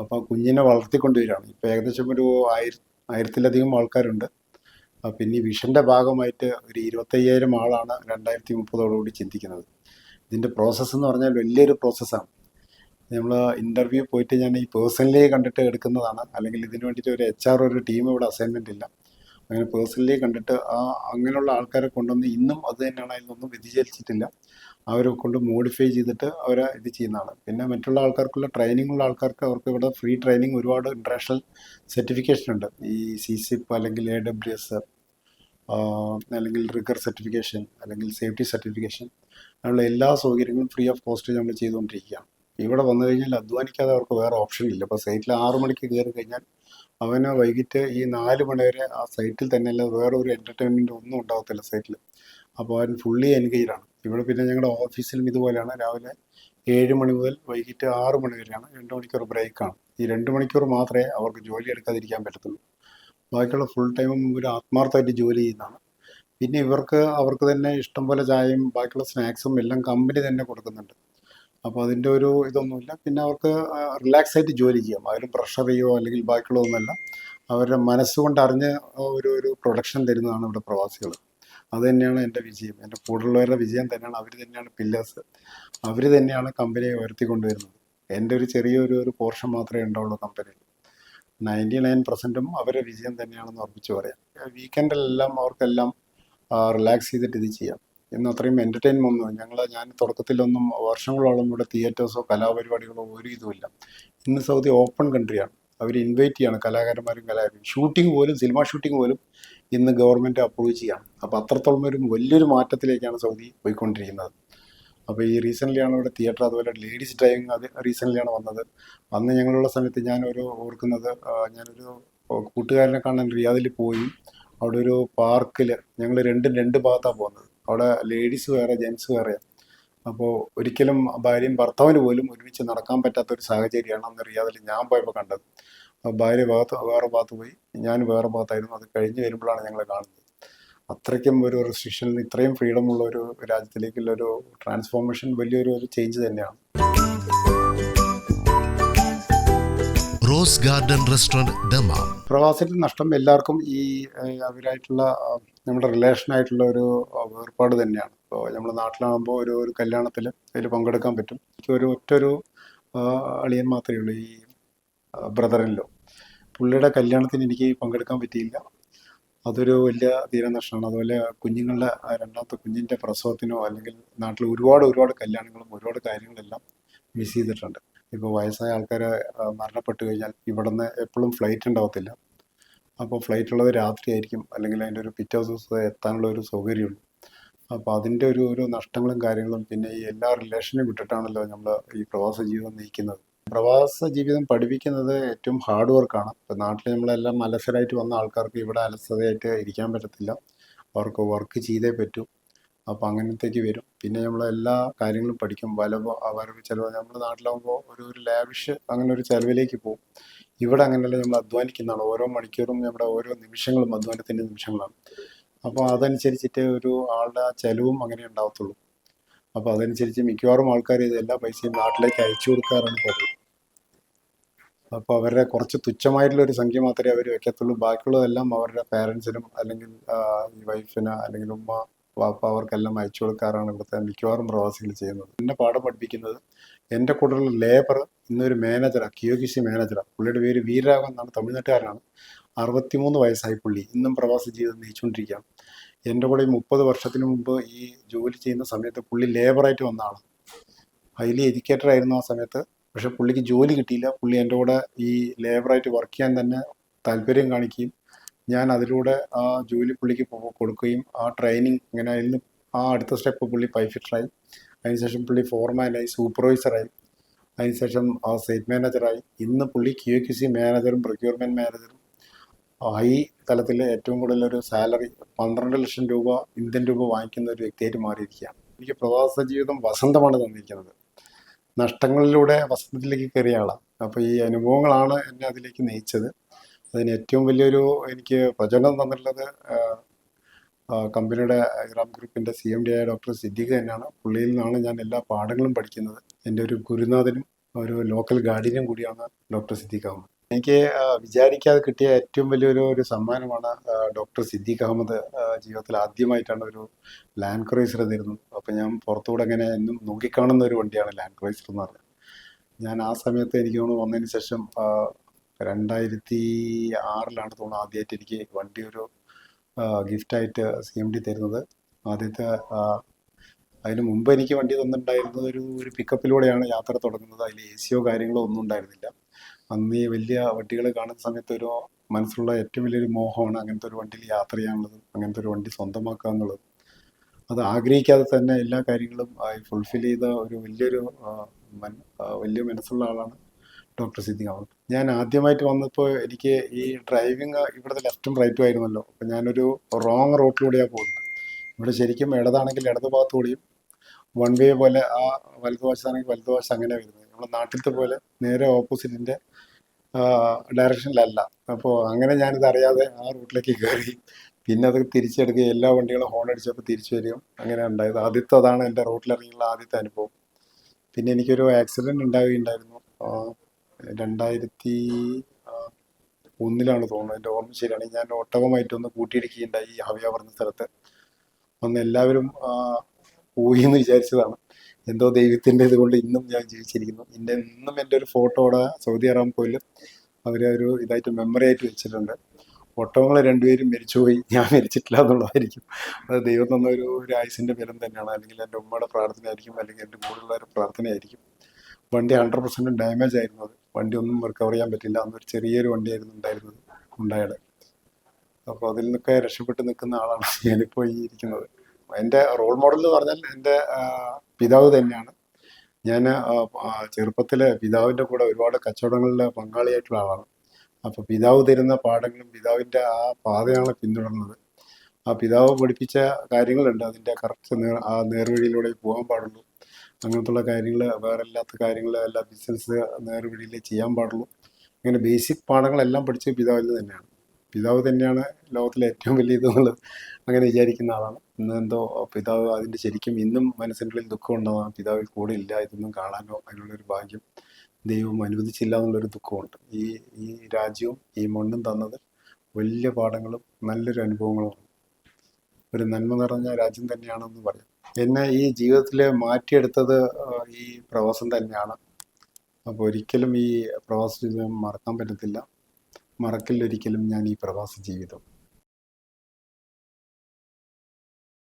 അപ്പോൾ കുഞ്ഞിനെ വളർത്തിക്കൊണ്ടുവരികയാണ്. ഇപ്പോൾ ഏകദേശം ഒരു ആയിര ആയിരത്തിലധികം ആൾക്കാരുണ്ട്. പിന്നെ ഈ വിഷന്റെ ഭാഗമായിട്ട് ഒരു ഇരുപത്തയ്യായിരം ആളാണ് രണ്ടായിരത്തി മുപ്പതോടുകൂടി ചിന്തിക്കുന്നത്. ഇതിന്റെ പ്രോസസ്സ് എന്ന് പറഞ്ഞാൽ വലിയൊരു പ്രോസസ്സാണ് നമ്മൾ ഇന്റർവ്യൂ പോയിട്ട് ഞാൻ ഈ പേഴ്സണലി കണ്ടിട്ട് എടുക്കുന്നതാണ്. അല്ലെങ്കിൽ ഇതിന് വേണ്ടിയിട്ട് ഒരു എച്ച് ആർ ഒരു ടീം ഇവിടെ അസൈൻമെന്റ് ഇല്ല. അങ്ങനെ പേഴ്സണലി കണ്ടിട്ട് ആ അങ്ങനെയുള്ള ആൾക്കാരെ കൊണ്ടുവന്ന് ഇന്നും അത് തന്നെയാണ് അതിലൊന്നും വ്യതിചലിച്ചിട്ടില്ല. അവരെ കൊണ്ട് മോഡിഫൈ ചെയ്തിട്ട് അവരെ ഇത് ചെയ്യുന്നതാണ്. പിന്നെ മറ്റുള്ള ആൾക്കാർക്കുള്ള ട്രെയിനിങ് ഉള്ള ആൾക്കാർക്ക് അവർക്ക് ഇവിടെ ഫ്രീ ട്രെയിനിങ് ഒരുപാട് ഇന്റർനാഷണൽ സർട്ടിഫിക്കേഷൻ ഉണ്ട്. ഈ സി സിപ്പ് അല്ലെങ്കിൽ എ ഡബ്ല്യു എസ് അല്ലെങ്കിൽ റിഗർ സർട്ടിഫിക്കേഷൻ അല്ലെങ്കിൽ സേഫ്റ്റി സർട്ടിഫിക്കേഷൻ അങ്ങനെയുള്ള എല്ലാ സൗകര്യങ്ങളും ഫ്രീ ഓഫ് കോസ്റ്റ് നമ്മൾ ചെയ്തുകൊണ്ടിരിക്കുകയാണ്. ഇവിടെ വന്നു കഴിഞ്ഞാൽ അധ്വാനിക്കാതെ അവർക്ക് വേറെ ഓപ്ഷൻ ഇല്ല. അപ്പോൾ സൈറ്റിൽ ആറു മണിക്ക് കയറി കഴിഞ്ഞാൽ അവന് വൈകിട്ട് ഈ നാല് മണി വരെ ആ സൈറ്റിൽ തന്നെ അല്ലാതെ വേറെ ഒരു എന്റർടൈൻമെന്റ് ഒന്നും ഉണ്ടാകത്തില്ല സൈറ്റിൽ അപ്പോൾ അവൻ ഫുള്ളി എൻഗേജാണ് ഇവിടെ പിന്നെ ഞങ്ങളുടെ ഓഫീസിലും ഇതുപോലെയാണ്. രാവിലെ ഏഴ് മണി മുതൽ വൈകിട്ട് ആറ് മണി വരെയാണ് രണ്ട് മണിക്കൂർ ബ്രേക്കാണ് ഈ രണ്ട് മണിക്കൂർ മാത്രമേ അവർക്ക് ജോലി എടുക്കാതിരിക്കാൻ പറ്റത്തുള്ളൂ. ബാക്കിയുള്ള ഫുൾ ടൈമും ഒരു ആത്മാർത്ഥമായിട്ട് ജോലി ചെയ്യുന്നതാണ്. പിന്നെ ഇവർക്ക് അവർക്ക് തന്നെ ഇഷ്ടം പോലെ ചായയും ബാക്കിയുള്ള സ്നാക്സും എല്ലാം കമ്പനി തന്നെ കൊടുക്കുന്നുണ്ട്. അപ്പോൾ അതിന്റെ ഒരു ഇതൊന്നുമില്ല. പിന്നെ അവർക്ക് റിലാക്സ് ആയിട്ട് ജോലി ചെയ്യാം. അവരും പ്രഷറിയോ അല്ലെങ്കിൽ ബാക്കിയുള്ള ഒന്നുമല്ല. അവരുടെ മനസ്സുകൊണ്ട് അറിഞ്ഞ് ഒരു ഒരു പ്രൊഡക്ഷൻ തരുന്നതാണ് ഇവിടെ പ്രവാസികൾ. അത് തന്നെയാണ് എന്റെ വിജയം. എന്റെ കൂടുതലുള്ളവരുടെ വിജയം തന്നെയാണ്. അവർ തന്നെയാണ് പില്ലേഴ്സ് അവർ തന്നെയാണ് കമ്പനിയെ ഉയർത്തിക്കൊണ്ടുവരുന്നത്. എന്റെ ഒരു ചെറിയൊരു ഒരു പോർഷൻ മാത്രമേ ഉണ്ടാവുള്ളൂ കമ്പനിയിൽ നയന്റി നയൻ പെർസെന്റും അവരുടെ വിജയം തന്നെയാണെന്ന് ഉറപ്പിച്ച് പറയാം. വീക്കെൻഡിലെല്ലാം അവർക്കെല്ലാം റിലാക്സ് ചെയ്തിട്ട് ഇത് ചെയ്യാം. ഇന്ന് അത്രയും ഒന്നും ഞങ്ങൾ ഞാൻ തുടക്കത്തിലൊന്നും വർഷങ്ങളോളം ഇവിടെ തിയേറ്റേഴ്സോ കലാപരിപാടികളോ ഒരു ഇതുമില്ല ഇന്ന് സൗദി ഓപ്പൺ കൺട്രിയാണ് അവർ ഇൻവൈറ്റ് ചെയ്യാണ് കലാകാരന്മാരും കലാകാരും ഷൂട്ടിംഗ് പോലും സിനിമ ഷൂട്ടിംഗ് പോലും ഇന്ന് ഗവൺമെന്റ് അപ്രൂവ് ചെയ്യാണ്. അപ്പോൾ അത്രത്തോളം ഒരു വലിയൊരു മാറ്റത്തിലേക്കാണ് സൗദി പോയിക്കൊണ്ടിരിക്കുന്നത്. അപ്പോൾ ഈ റീസെന്റ്ലിയാണ് ഇവിടെ തിയേറ്റർ അതുപോലെ ലേഡീസ് ഡ്രൈവിങ് അത് റീസെന്റ്ലിയാണ് വന്നത്. അന്ന് ഞങ്ങളുള്ള സമയത്ത് ഞാൻ ഞാനൊരു ഓർക്കുന്നത് ഞാനൊരു കൂട്ടുകാരനെ കാണാൻ റിയാദിൽ പോയി. അവിടെ ഒരു പാർക്കിൽ ഞങ്ങൾ രണ്ടും രണ്ട് ഭാഗത്താണ് പോകുന്നത്. അവിടെ ലേഡീസ് വേറെ ജെൻസ് വേറെ. അപ്പോൾ ഒരിക്കലും ഭാര്യയും ഭർത്താവിന് പോലും ഒരുമിച്ച് നടക്കാൻ പറ്റാത്ത ഒരു സാഹചര്യമാണ് അന്ന് റിയാദിൽ ഞാൻ പോയപ്പോൾ കണ്ടത്. ഭാര്യ ഭാഗത്ത് വേറെ ഭാഗത്ത് പോയി. ഞാൻ വേറെ ഭാഗത്തായിരുന്നു. അത് കഴിഞ്ഞ് വരുമ്പോഴാണ് ഞങ്ങൾ കാണുന്നത്. അത്രയ്ക്കും ഒരു റെസ്ട്രിക്ഷനിൽ ഇത്രയും ഫ്രീഡമുള്ള ഒരു രാജ്യത്തിലേക്കുള്ള ഒരു ട്രാൻസ്ഫോർമേഷൻ വലിയൊരു ഒരു ചേഞ്ച് തന്നെയാണ്. റോസ് ഗാർഡൻ റെസ്റ്റോറന്റ് ദമാം പ്രവാസത്തിൽ നഷ്ടം എല്ലാവർക്കും ഈ അവരായിട്ടുള്ള നമ്മുടെ റിലേഷനായിട്ടുള്ള ഒരു വേർപാട് തന്നെയാണ്. ഇപ്പോൾ നമ്മൾ നാട്ടിലാകുമ്പോൾ ഒരു ഒരു കല്യാണത്തിൽ അതിൽ പങ്കെടുക്കാൻ പറ്റും. എനിക്ക് ഒരു ഒറ്റൊരു അളിയൻ മാത്രമേ ഉള്ളൂ ഈ ബ്രദറിനിലോ പുള്ളിയുടെ കല്യാണത്തിന് എനിക്ക് പങ്കെടുക്കാൻ പറ്റിയില്ല. അതൊരു വലിയ തീരനഷ്ടമാണ്. അതുപോലെ കുഞ്ഞുങ്ങളുടെ രണ്ടാമത്തെ കുഞ്ഞിന്റെ പ്രസവത്തിനോ അല്ലെങ്കിൽ നാട്ടിൽ ഒരുപാട് ഒരുപാട് കല്യാണങ്ങളും ഒരുപാട് കാര്യങ്ങളെല്ലാം മിസ് ചെയ്തിട്ടുണ്ട്. ഇപ്പോൾ വയസ്സായ ആൾക്കാർ മരണപ്പെട്ട് കഴിഞ്ഞാൽ ഇവിടുന്ന് എപ്പോഴും ഫ്ലൈറ്റ് ഉണ്ടാവത്തില്ല അപ്പോൾ ഫ്ലൈറ്റ് ഉള്ളത് രാത്രി ആയിരിക്കും. അല്ലെങ്കിൽ അതിന്റെ ഒരു പിറ്റേ ദിവസം എത്താനുള്ള ഒരു സൗകര്യമുള്ളൂ അപ്പോൾ അതിന്റെ ഒരു ഒരു നഷ്ടങ്ങളും കാര്യങ്ങളും പിന്നെ ഈ എല്ലാ റിലേഷനും വിട്ടിട്ടാണല്ലോ നമ്മൾ ഈ പ്രവാസ ജീവിതം നയിക്കുന്നത്. പ്രവാസ ജീവിതം പഠിപ്പിക്കുന്നത് ഏറ്റവും ഹാർഡ് വർക്കാണ് ഇപ്പം നാട്ടിൽ നമ്മളെല്ലാം അലസരായിട്ട് വന്ന ആൾക്കാർക്ക് ഇവിടെ അലസതയായിട്ട് ഇരിക്കാൻ പറ്റത്തില്ല. അവർക്ക് വർക്ക് ചെയ്തേ പറ്റൂ. അപ്പോൾ അങ്ങനത്തേക്ക് വരും. പിന്നെ നമ്മൾ എല്ലാ കാര്യങ്ങളും പഠിക്കും. വലവോ വരവ് ചിലവ് നമ്മുടെ നാട്ടിലാകുമ്പോൾ ഒരു ഒരു ലാവിഷ് അങ്ങനെ ഒരു ചിലവിലേക്ക് പോകും. ഇവിടെ അങ്ങനെയല്ല നമ്മൾ അധ്വാനിക്കുന്നതാണ്. ഓരോ മണിക്കൂറും നമ്മുടെ ഓരോ നിമിഷങ്ങളും അധ്വാനത്തിന്റെ നിമിഷങ്ങളാണ്. അപ്പോൾ അതനുസരിച്ചിട്ട് ഒരു ആളുടെ ആ ചെലവും അങ്ങനെ ഉണ്ടാവത്തുള്ളൂ. അപ്പോൾ അതനുസരിച്ച് മിക്കവാറും ആൾക്കാർ ഇത് എല്ലാ പൈസയും നാട്ടിലേക്ക് അയച്ചു കൊടുക്കാറാണ് പതിവ്. അപ്പോൾ അവരുടെ കുറച്ച് തുച്ഛമായിട്ടുള്ള ഒരു സംഖ്യ മാത്രമേ അവർ വെക്കത്തുള്ളൂ ബാക്കിയുള്ളതെല്ലാം അവരുടെ പാരൻസിനും അല്ലെങ്കിൽ ഈ വൈഫിന് അല്ലെങ്കിൽ ഉമ്മ വാപ്പ അവർക്കെല്ലാം അയച്ചു കൊടുക്കാറാണ് ഇവിടുത്തെ മിക്കവാറും പ്രവാസികൾ ചെയ്യുന്നത്. എന്നെ പാഠം പഠിപ്പിക്കുന്നത് എന്റെ കൂടെയുള്ള ലേബർ ഇന്നൊരു മാനേജറാണ് കിയോകിഷി മാനേജറാണ് പുള്ളിയുടെ പേര് വീരരാഘവൻ എന്നാണ് തമിഴ്നാട്ടുകാരനാണ്. അറുപത്തിമൂന്ന് വയസ്സായി പുള്ളി. ഇന്നും പ്രവാസ ജീവിതം നയിച്ചുകൊണ്ടിരിക്കുകയാണ്. എന്റെ കൂടെ ഈ മുപ്പത് വർഷത്തിന് മുമ്പ് ഈ ജോലി ചെയ്യുന്ന സമയത്ത് പുള്ളി ലേബറായിട്ട് വന്ന ആളാണ്. ഹൈലി എഡ്യൂക്കേറ്റഡ് ആയിരുന്നു ആ സമയത്ത്. പക്ഷെ പുള്ളിക്ക് ജോലി കിട്ടിയില്ല. പുള്ളി എന്റെ കൂടെ ഈ ലേബറായിട്ട് വർക്ക് ചെയ്യാൻ തന്നെ താല്പര്യം കാണിക്കുകയും ഞാൻ അതിലൂടെ ആ ജോലി പുള്ളിക്ക് കൊടുക്കുകയും ആ ട്രെയിനിങ് ഇങ്ങനെ അതിൽ നിന്ന് ആ അടുത്ത സ്റ്റെപ്പ് പുള്ളി പൈഫിറ്ററായി അതിനുശേഷം പുള്ളി ഫോർമാനായി സൂപ്പർവൈസറായി അതിനുശേഷം ആ സേറ്റ് മാനേജറായി ഇന്ന് പുള്ളി ക്യു ക്യു സി മാനേജറും പ്രൊക്യൂർമെന്റ് മാനേജറും ഹൈ തലത്തിൽ ഏറ്റവും കൂടുതൽ ഒരു സാലറി പന്ത്രണ്ട് ലക്ഷം രൂപ ഇന്ത്യൻ രൂപ വാങ്ങിക്കുന്ന ഒരു വ്യക്തിയായിട്ട് മാറിയിരിക്കുകയാണ്. എനിക്ക് പ്രവാസ ജീവിതം വസന്തമാണ് തന്നിരിക്കുന്നത്. നഷ്ടങ്ങളിലൂടെ വസന്തത്തിലേക്ക് കയറിയ ആളാണ് അപ്പോൾ ഈ അനുഭവങ്ങളാണ് എന്നെ അതിലേക്ക് നയിച്ചത്. അതിന് ഏറ്റവും വലിയൊരു എനിക്ക് പ്രചോദനം തന്നിട്ടുള്ളത് കമ്പനിയുടെ ഇറാം ഗ്രൂപ്പിന്റെ സി എം ഡി ആയ ഡോക്ടർ സിദ്ദീഖ് തന്നെയാണ്. പുള്ളിയിൽ നിന്നാണ് ഞാൻ എല്ലാ പാഠങ്ങളും പഠിക്കുന്നത്. എന്റെ ഒരു ഗുരുനാഥനും ഒരു ലോക്കൽ ഗാർഡിയനും കൂടിയാണ് ഡോക്ടർ സിദ്ദീഖ് അഹമ്മദ്. എനിക്ക് വിചാരിക്കാതെ കിട്ടിയ ഏറ്റവും വലിയൊരു ഒരു സമ്മാനമാണ് ഡോക്ടർ സിദ്ദീഖ് അഹമ്മദ് ജീവിതത്തിൽ ആദ്യമായിട്ടാണ് ഒരു ലാൻഡ് ക്രൈസർ തരുന്നത് അപ്പം ഞാൻ പുറത്തുകൂടെ അങ്ങനെ എന്നും നോക്കിക്കാണുന്ന ഒരു വണ്ടിയാണ് ലാൻഡ് ക്രൈസർ എന്ന് പറഞ്ഞത്. ഞാൻ ആ സമയത്ത് എനിക്ക് തോന്നുന്നു വന്നതിന് ശേഷം രണ്ടായിരത്തി ആറിലാണ് തോന്നുന്നു ആദ്യമായിട്ട് എനിക്ക് വണ്ടി ഒരു ഗിഫ്റ്റായിട്ട് സി എം ഡി തരുന്നത്. ആദ്യത്തെ അതിന് മുമ്പ് എനിക്ക് വണ്ടി തന്നിട്ടുണ്ടായിരുന്നത് ഒരു ഒരു പിക്കപ്പിലൂടെയാണ് യാത്ര തുടങ്ങുന്നത്. അതിൽ എ സിയോ കാര്യങ്ങളോ ഒന്നും ഉണ്ടായിരുന്നില്ല. അന്ന് ഈ വലിയ വണ്ടികൾ കാണുന്ന സമയത്ത് ഒരു മനസ്സിലുള്ള ഏറ്റവും വലിയൊരു മോഹമാണ് അങ്ങനത്തെ ഒരു വണ്ടിയിൽ യാത്ര ചെയ്യാനുള്ളത് അങ്ങനത്തെ ഒരു വണ്ടി സ്വന്തമാക്കുക എന്നുള്ളത്. അത് ആഗ്രഹിക്കാതെ തന്നെ എല്ലാ കാര്യങ്ങളും ഫുൾഫിൽ ചെയ്ത ഒരു വലിയൊരു വലിയ മനസ്സുള്ള ആളാണ് ഡോക്ടർ സിദ്ദിഖ് അഹമ്മദ് ഞാൻ ആദ്യമായിട്ട് വന്നപ്പോൾ എനിക്ക് ഈ ഡ്രൈവിങ് ഇവിടുത്തെ ലെഫ്റ്റും റൈറ്റും ആയിരുന്നല്ലോ. അപ്പം ഞാനൊരു റോങ് റോട്ടിലൂടെയാണ് പോകുന്നത്. ഇവിടെ ശരിക്കും ഇടതാണെങ്കിൽ ഇടത് ഭാഗത്തുകൂടിയും വൺ വേ പോലെ ആ വലതുവശത്താണെങ്കിൽ വലതുവശം അങ്ങനെ വരുന്നത്. നമ്മുടെ നാട്ടിലത്തെ പോലെ നേരെ ഓപ്പോസിറ്റിന്റെ ഡയറക്ഷനിലല്ല അപ്പോൾ അങ്ങനെ ഞാനിത് അറിയാതെ ആ റൂട്ടിലേക്ക് കയറി പിന്നെ അത് തിരിച്ചെടുക്കുകയും എല്ലാ വണ്ടികളും ഹോൺ അടിച്ചപ്പോൾ തിരിച്ചു വരികയും അങ്ങനെ ഉണ്ടായത്. ആദ്യത്തെ അതാണ് എന്റെ റോട്ടിലിറങ്ങിയുള്ള ആദ്യത്തെ അനുഭവം. പിന്നെ എനിക്കൊരു ആക്സിഡന്റ് ഉണ്ടാവുകയുണ്ടായിരുന്നു. രണ്ടായിരത്തി ഒന്നിലാണ് തോന്നുന്നത്. എന്റെ ഓർമ്മ ശരിയാണെങ്കിൽ ഞാൻ ഒട്ടകമായിട്ടൊന്ന് കൂട്ടിയിടിക്കുകയുണ്ടായി ഈ ഹവിയ പറഞ്ഞ സ്ഥലത്ത്. അന്ന് എല്ലാവരും പോയി എന്ന് വിചാരിച്ചതാണ്. എന്തോ ദൈവത്തിന്റെ ഇതുകൊണ്ട് ഇന്നും ഞാൻ ജീവിച്ചിരിക്കുന്നു. എന്റെ ഇന്നും എന്റെ ഒരു ഫോട്ടോ അവിടെ സൗദി അറാംകോയിൽ അവർ ഒരു ഇതായിട്ട് മെമ്മറി ആയിട്ട് വെച്ചിട്ടുണ്ട്. ഒട്ടകങ്ങൾ രണ്ടുപേരും മരിച്ചുപോയി. ഞാൻ മരിച്ചിട്ടില്ല എന്നുള്ളതായിരിക്കും. അത് ദൈവം തന്ന ഒരു ഒരു ആയുസിന്റെ ബലം തന്നെയാണ്. അല്ലെങ്കിൽ എന്റെ ഉമ്മയുടെ പ്രാർത്ഥനയായിരിക്കും. അല്ലെങ്കിൽ എന്റെ കൂടെയുള്ളവരുടെ പ്രാർത്ഥനയായിരിക്കും. വണ്ടി ഹൺഡ്രഡ് പെർസെന്റ് ഡാമേജ് ആയിരുന്നു വണ്ടി ഒന്നും റിക്കവർ ചെയ്യാൻ പറ്റില്ല. അന്നൊരു ചെറിയൊരു വണ്ടിയായിരുന്നു ഉണ്ടായിരുന്നത് ഉണ്ടായത് അപ്പോൾ അതിൽ നിന്നൊക്കെ രക്ഷപ്പെട്ട് നിൽക്കുന്ന ആളാണ് ഞാനിപ്പോൾ ഈ ഇരിക്കുന്നത്. എന്റെ റോൾ മോഡൽ എന്ന് പറഞ്ഞാൽ എന്റെ പിതാവ് തന്നെയാണ്. ഞാൻ ചെറുപ്പത്തിൽ പിതാവിന്റെ കൂടെ ഒരുപാട് കച്ചവടങ്ങളിൽ പങ്കാളിയായിട്ടുള്ള ആളാണ്. അപ്പോൾ പിതാവ് തരുന്ന പാഠങ്ങളും പിതാവിന്റെ ആ പാതയാണ് പിന്തുടർന്നത്. ആ പിതാവ് പഠിപ്പിച്ച കാര്യങ്ങളുണ്ട്. അതിന്റെ കറക്റ്റ് നേർ ആ നേർവഴിയിലൂടെ പോകാൻ പാടുള്ളൂ. അങ്ങനത്തുള്ള കാര്യങ്ങൾ വേറെ ഇല്ലാത്ത കാര്യങ്ങൾ എല്ലാ ബിസിനസ് നേർവഴിയിൽ ചെയ്യാൻ പാടുള്ളൂ. അങ്ങനെ ബേസിക് പാഠങ്ങളെല്ലാം പഠിച്ച പിതാവിൽ തന്നെയാണ്. പിതാവ് തന്നെയാണ് ലോകത്തിലെ ഏറ്റവും വലിയ ഇതെന്നുള്ളത് അങ്ങനെ വിചാരിക്കുന്ന ആളാണ്. ഇന്ന് എന്തോ പിതാവ് അതിന്റെ ശരിക്കും ഇന്നും മനസ്സിനുള്ളിൽ ദുഃഖം ഉണ്ടാവാം പിതാവിൽ കൂടെ ഇല്ല ഇതൊന്നും കാണാനോ അതിനുള്ളൊരു ഭാഗ്യം ദൈവം അനുവദിച്ചില്ല എന്നുള്ളൊരു ദുഃഖമുണ്ട്. ഈ ഈ രാജ്യവും ഈ മണ്ണും തന്നത് വലിയ പാഠങ്ങളും നല്ലൊരു അനുഭവങ്ങളുമാണ്. ഒരു നന്മ നിറഞ്ഞ രാജ്യം തന്നെയാണെന്ന് പറയാം. എന്നെ ഈ ജീവിതത്തിൽ മാറ്റിയെടുത്തത് ഈ പ്രവാസം തന്നെയാണ്. അപ്പോൾ ഒരിക്കലും ഈ പ്രവാസ ജീവിതം മറക്കാൻ പറ്റത്തില്ല. മറക്കില്ല ഒരിക്കലും ഞാൻ ഈ പ്രവാസ ജീവിതം